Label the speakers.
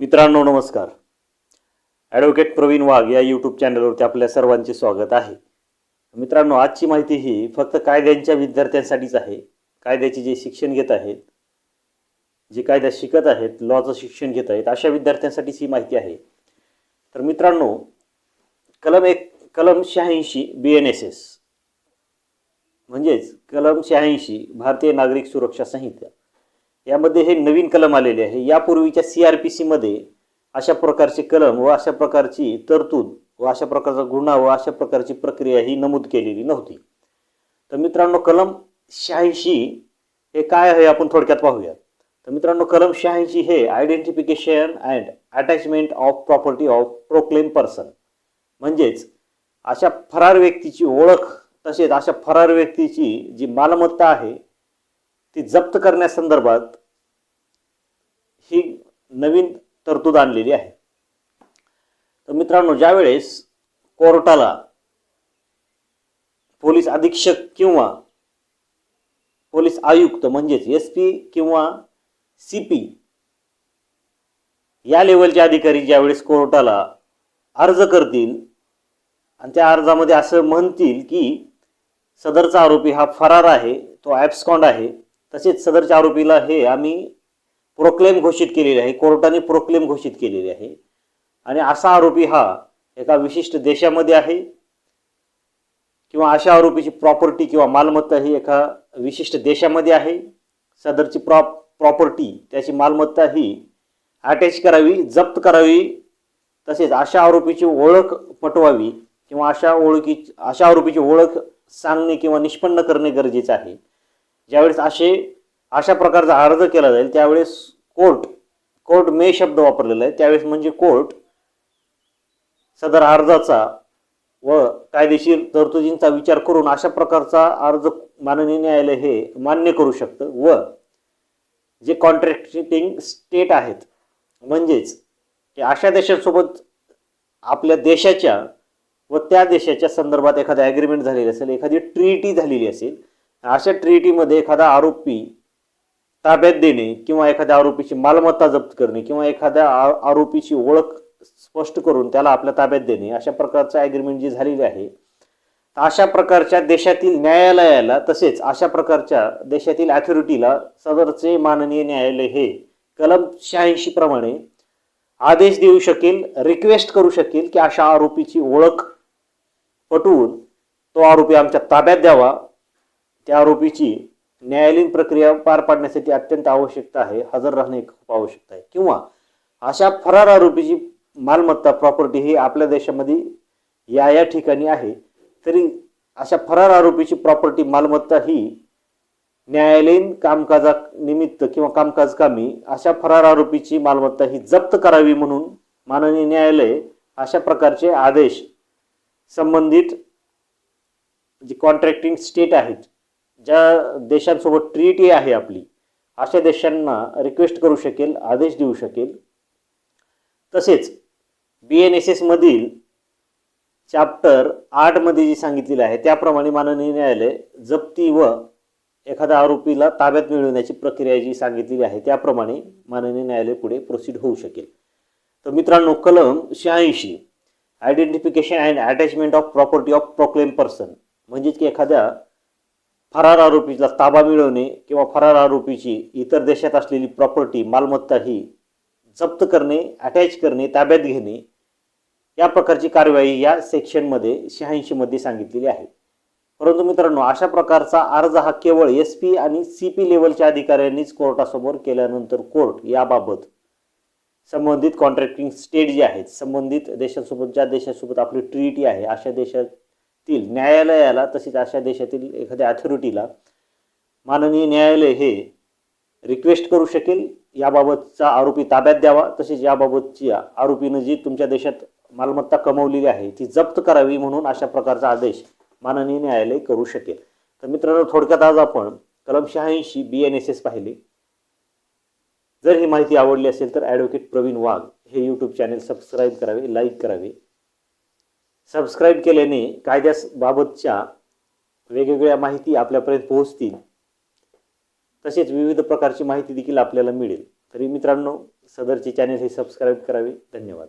Speaker 1: मित्रांनो नमस्कार. ॲडव्होकेट प्रवीण वाघ या यूट्यूब चॅनलवरती आपल्या सर्वांचे स्वागत आहे. मित्रांनो आजची माहिती ही फक्त कायद्यांच्या विद्यार्थ्यांसाठीच आहे. कायद्याचे जे शिक्षण घेत आहेत जे कायदा शिकत आहेत लॉचं शिक्षण घेत आहेत अशा विद्यार्थ्यांसाठीच ही माहिती आहे. तर मित्रांनो कलम एक कलम शहाऐंशी बी एन एस एस म्हणजेच कलम शहाऐंशी भारतीय नागरिक सुरक्षा संहिता. यामध्ये हे नवीन कलम आलेले आहे. यापूर्वीच्या सी आर पी सीमध्ये अशा प्रकारचे कलम व अशा प्रकारची तरतूद व अशा प्रकारचा गुन्हा व अशा प्रकारची प्रक्रिया ही नमूद केलेली नव्हती. तर मित्रांनो कलम शहाऐंशी हे काय आहे आपण थोडक्यात पाहूया तर मित्रांनो कलम शहाऐंशी हे identification and attachment of property of proclaim person म्हणजेच अशा फरार व्यक्तीची ओळख तसेच अशा फरार व्यक्तीची जी मालमत्ता आहे ती जप्त करण्यासंदर्भात ही नवीन तरतूद आणलेली आहे. तर मित्रांनो ज्यावेळेस कोर्टाला पोलीस अधीक्षक किंवा पोलीस आयुक्त म्हणजेच एस पी किंवा सी पी या लेवलचे अधिकारी ज्यावेळेस कोर्टाला अर्ज करतील आणि त्या अर्जामध्ये असं म्हणतील की सदरचा आरोपी हा फरार आहे तो ॲप्सकॉन्ड आहे तसेच सदरच्या आरोपीला हे आम्ही प्रोक्लेम घोषित केलेले आहे. कोर्टाने प्रोक्लेम घोषित केलेले आहे. आणि असा आरोपी हा एका विशिष्ट देशामध्ये आहे किंवा अशा आरोपीची प्रॉपर्टी किंवा मालमत्ता ही एका विशिष्ट देशामध्ये आहे. सदरची प्रॉप प्रॉपर्टी त्याची मालमत्ता ही अटॅच करावी जप्त करावी तसेच अशा आरोपीची ओळख पटवावी किंवा अशा ओळखी अशा आरोपीची ओळख सांगणे किंवा निष्पन्न करणे गरजेचे आहे. ज्यावेळेस असे अशा प्रकारचा अर्ज केला जाईल त्यावेळेस कोर्ट कोर्ट मे शब्द वापरलेला आहे. त्यावेळेस म्हणजे कोर्ट सदर अर्जाचा व कायदेशीर तरतुदींचा विचार करून अशा प्रकारचा अर्ज माननीय न्यायालय हे मान्य करू शकतं व जे कॉन्ट्रॅक्टिंग स्टेट आहेत म्हणजेच की अशा देशांसोबत आपल्या देशाच्या व त्या देशाच्या संदर्भात एखादा ॲग्रीमेंट झालेली असेल एखादी ट्रीटी झालेली असेल अशा ट्रीटीमध्ये एखादा आरोपी ताब्यात देणे किंवा एखाद्या आरोपीची मालमत्ता जप्त करणे किंवा एखाद्या आरोपीची ओळख स्पष्ट करून त्याला आपल्या ताब्यात देणे अशा प्रकारचं ॲग्रीमेंट जी झालेली आहे तर अशा प्रकारच्या देशातील न्यायालयाला तसेच अशा प्रकारच्या देशातील अथॉरिटीला सदरचे माननीय न्यायालय हे कलम शहाऐंशी प्रमाणे आदेश देऊ शकेल रिक्वेस्ट करू शकेल की अशा आरोपीची ओळख पटवून तो आरोपी आमच्या ताब्यात द्यावा त्या आरोपीची न्यायालयीन प्रक्रिया पार पाडण्यासाठी अत्यंत आवश्यकता आहे हजर राहणे खूप आवश्यकता आहे. किंवा अशा फरार आरोपीची मालमत्ता प्रॉपर्टी ही आपल्या देशामध्ये या या ठिकाणी आहे. तरी अशा फरार आरोपीची प्रॉपर्टी मालमत्ता ही न्यायालयीन कामकाजा निमित्त किंवा कामकाज कामी अशा फरार आरोपीची मालमत्ता ही जप्त करावी म्हणून माननीय न्यायालय अशा प्रकारचे आदेश संबंधित जी कॉन्ट्रॅक्टिंग स्टेट आहेत ज्या देशांसोबत ट्रीटी आहे आपली अशा देशांना रिक्वेस्ट करू शकेल आदेश देऊ शकेल. तसेच बी एन एस एसमधील चॅप्टर आठमध्ये जी सांगितलेली आहे त्याप्रमाणे माननीय न्यायालय जप्ती व एखाद्या आरोपीला ताब्यात मिळवण्याची प्रक्रिया जी सांगितलेली आहे त्याप्रमाणे माननीय न्यायालय पुढे प्रोसीड होऊ शकेल. तर मित्रांनो कलम शहाऐंशी identification and attachment of property of proclaim person म्हणजेच की एखाद्या फरार आरोपीला ताबा मिळवणे किंवा फरार आरोपीची इतर देशात असलेली प्रॉपर्टी मालमत्ता ही जप्त करणे अटॅच करणे ताब्यात घेणे या प्रकारची कार्यवाही या सेक्शनमध्ये शहाऐंशीमध्ये सांगितलेली आहे. परंतु मित्रांनो अशा प्रकारचा अर्ज हा केवळ एस पी आणि सी पी लेवलच्या अधिकाऱ्यांनीच कोर्टासमोर केल्यानंतर कोर्ट याबाबत संबंधित कॉन्ट्रॅक्टिंग स्टेट जे आहेत संबंधित देशांसोबत ज्या देशासोबत आपली ट्रीटी आहे अशा देशात तील न्यायालयाला तसेच अशा देशातील एखाद्या अथॉरिटीला माननीय न्यायालय हे रिक्वेस्ट करू शकेल याबाबतचा आरोपी ताब्यात द्यावा तसेच याबाबतची आरोपीनं जी तुमच्या देशात मालमत्ता कमवलेली आहे ती जप्त करावी म्हणून अशा प्रकारचा आदेश माननीय न्यायालय करू शकेल. तर मित्रांनो थोडक्यात आज आपण कलम शहाऐंशी बी एन एस एस पाहिले. जर ही माहिती आवडली असेल तर ॲडव्होकेट प्रवीण वाघ हे यूट्यूब चॅनेल सबस्क्राईब करावे लाईक करावे. सबस्क्राईब केल्याने कायद्याबाबतच्या वेगवेगळ्या माहिती आपल्यापर्यंत पोहोचतील. तसेच विविध प्रकारची माहिती देखील आपल्याला मिळेल. तरी मित्रांनो सदरचे चॅनेल हे सबस्क्राईब करावे. धन्यवाद.